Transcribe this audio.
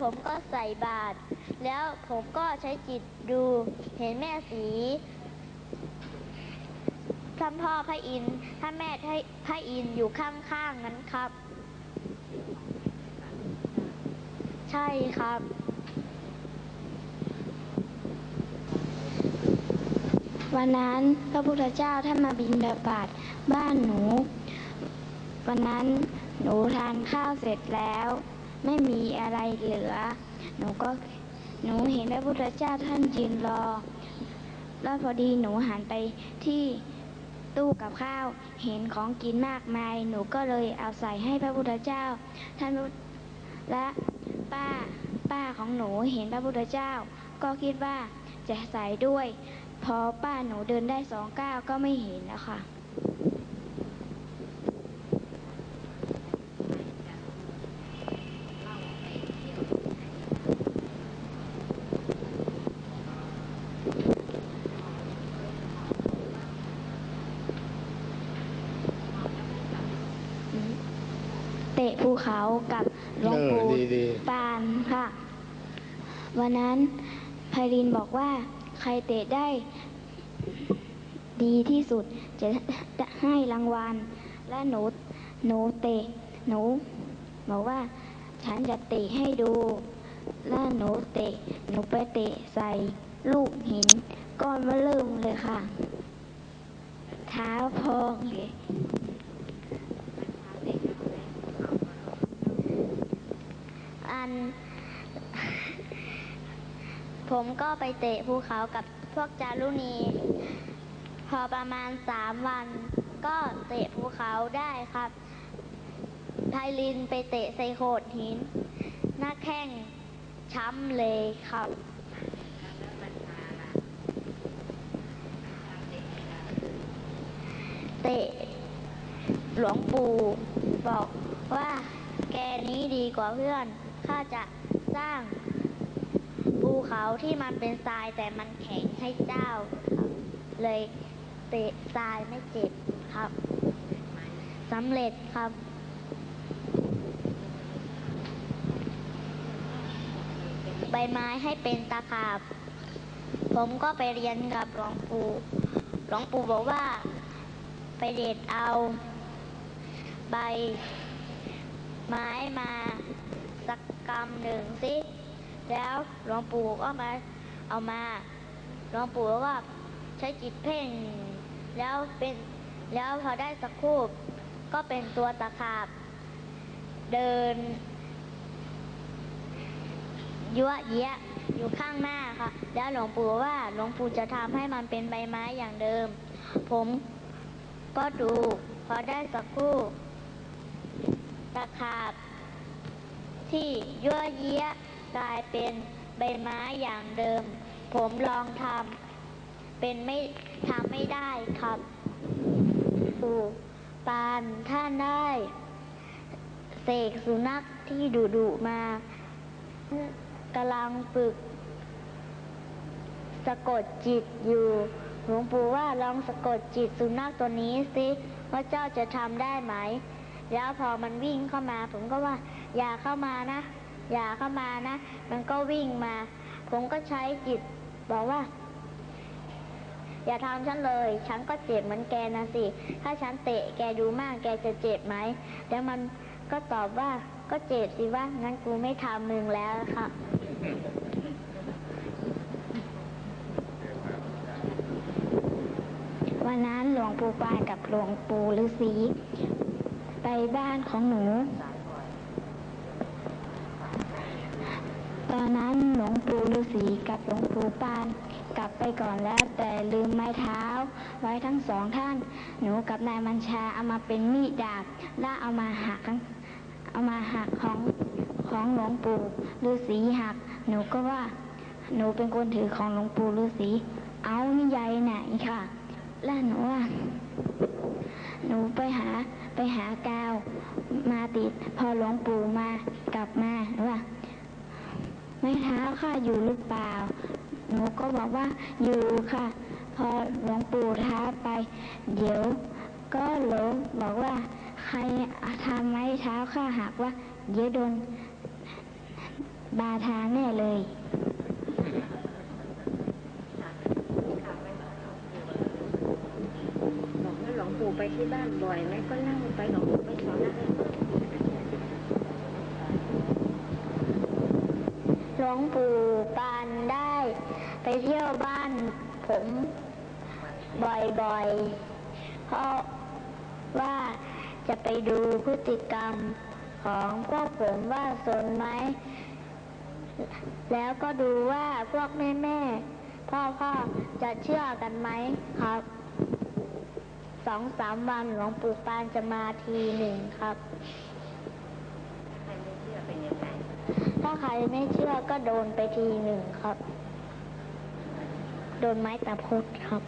ผมก็ใส่บาตรแล้วผมก็ใช้จิตดูเห็นแม่สีท่านพ่อพระอินทร์ท่านแม่พระอินทร์อยู่ข้างๆนั้นครับ ใช่ครับ วันนั้นพระพุทธเจ้าท่านมาบินดาบาตบ้านหนู วันนั้นหนูทานข้าวเสร็จแล้ว ไม่มีอะไรเหลือ หนูก็หนูเห็นพระพุทธเจ้าท่านยืนรอ แล้วพอดีหนูหันไปที่ตู้กับข้าวเห็นของกินมากมาย หนูก็เลยเอาใส่ให้พระพุทธเจ้า ท่านและป้าป้าของหนูเห็นพระพุทธเจ้า ก็คิดว่าจะใส่ด้วย พอป้าหนูเดินได้สองก้าวก็ไม่เห็นแล้วค่ะะภูเขากับหลวงปู่เออดีดีปานค่ะ วันนั้นไพรินบอกว่าใครเตะได้ ดีที่สุดจะให้รางวัล และหนูหนูเตะหนูบอกว่าฉันจะเตะให้ดู แล้วหนูเตะหนูไปเตะใส่ลูกหินก้อนมาเริ่มเลยค่ะ เท้าพองเลย อัน ผมก็ไปเตะภูเขากับพวกจารุณี พอประมาณสามวัน ก็เตะภูเขาได้ครับไพลินไปเตะใส่โขดหิน หน้าแข้งช้ำเลยครับเตะหลวงปู่บอกว่าแกนี้ดีกว่าเพื่อน ข้าจะสร้างภูเขาที่มันเป็นทรายแต่มันแข็งให้เจ้าครับ เลยเตะทรายไม่เจ็บครับสำเร็จครับใบไม้ให้เป็นตะขาบ ผมก็ไปเรียนกับหลวงปู่หลวงปู่บอกว่า ไปเด็ดเอา ใบ ไม้มา สักกำหนึ่งสิ แล้วหลวงปู่ก็มาเอามา หลวงปู่ก็ใช้จิตเพ่ง แล้วเป็น แล้วพอได้สักครู่ก็เป็นตัวตะขาบ เดินยั่วเยะอยู่ข้างหน้าค่ะ แล้วหลวงปู่ว่าหลวงปู่จะทำให้มันเป็นใบไม้อย่างเดิม ผมก็ดู พอได้สักครู่ตะขาบ ที่ยั่วเยี้ยกลายเป็นใบไม้อย่างเดิม ผมลองทำเป็นไม่ทำไม่ได้ครับปู่ปานท่านได้ เสกสุนัขที่ดุดุมากำลังฝึก สะกดจิตอยู่หลวงปู่ว่าลองสะกดจิตสุนัขตัวนี้สิว่าเจ้าจะทำได้ไหม แล้วพอมันวิ่งเข้ามา ผมก็ว่า อย่าเข้ามานะ อย่าเข้ามานะ มันก็วิ่งมา ผมก็ใช้จิตบอกว่า อย่าทำฉันเลย ฉันก็เจ็บเหมือนแกนะสิ ถ้าฉันเตะแกดูมากแกจะเจ็บไหมแล้วมันก็ตอบว่าก็เจ็บสิว่างั้นกูไม่ทำมึงแล้วค่ะวันนั้นหลวงปู่ปานกับหลวงปู่ฤาษีไปบ้านของหนู ตอ นั้นหลวงปู่ฤาษีกับหลวงปู่ปาน กลับไปก่อนแล้วแต่ลืมไม้เท้า ไว้ทั้งสองท่าน หนูกับนายมัญชาเอามาเป็นมีดดาบและเอามาหักเอามาหักของของหลวงปู่ฤาษีหัก หนูก็ว่า หนูเป็นคนถือของหลวงปู่ฤาษีเอานี่ใหญ่ไหนค่ะ แล้วหนูว่าหนูไปหาไปหากาวมาติด พอหลวงปู่มากลับมาหนูว่า ไม่เท้าค่ะอยู่หรือเปล่า หนูก็บอกว่าอยู่ค่ะ พอหลวงปู่ท้าไป เดี๋ยว ก็หลวงบอกว่า ใครทำไม้เท้าข้าหักว่า เดี๋ยวโดนบาทางแน่เลยบอกว่าหลวงปู่ไปที่บ้านบ่อยไหมก็เล่าไปหลวงปู่ไปสอนอะไร หล วงปู่ปานได้ ไปเที่ยวบ้านผม บ่อยๆ เพราะว่าจะไปดูพฤติกรรมของพวกผมว่าสนไหม แล้วก็ดูว่าพวกแม่แม่พ่อพ่อจะเชื่อกันไหมครับสองสามวันหลวงปู่ปานจะมาทีหนึ่งครับ ใครไม่เชื่อเป็นยังไง ถ้าใครไม่เชื่อก็โดนไปทีหนึ่งครับ โดนไม้ตะพุดครับ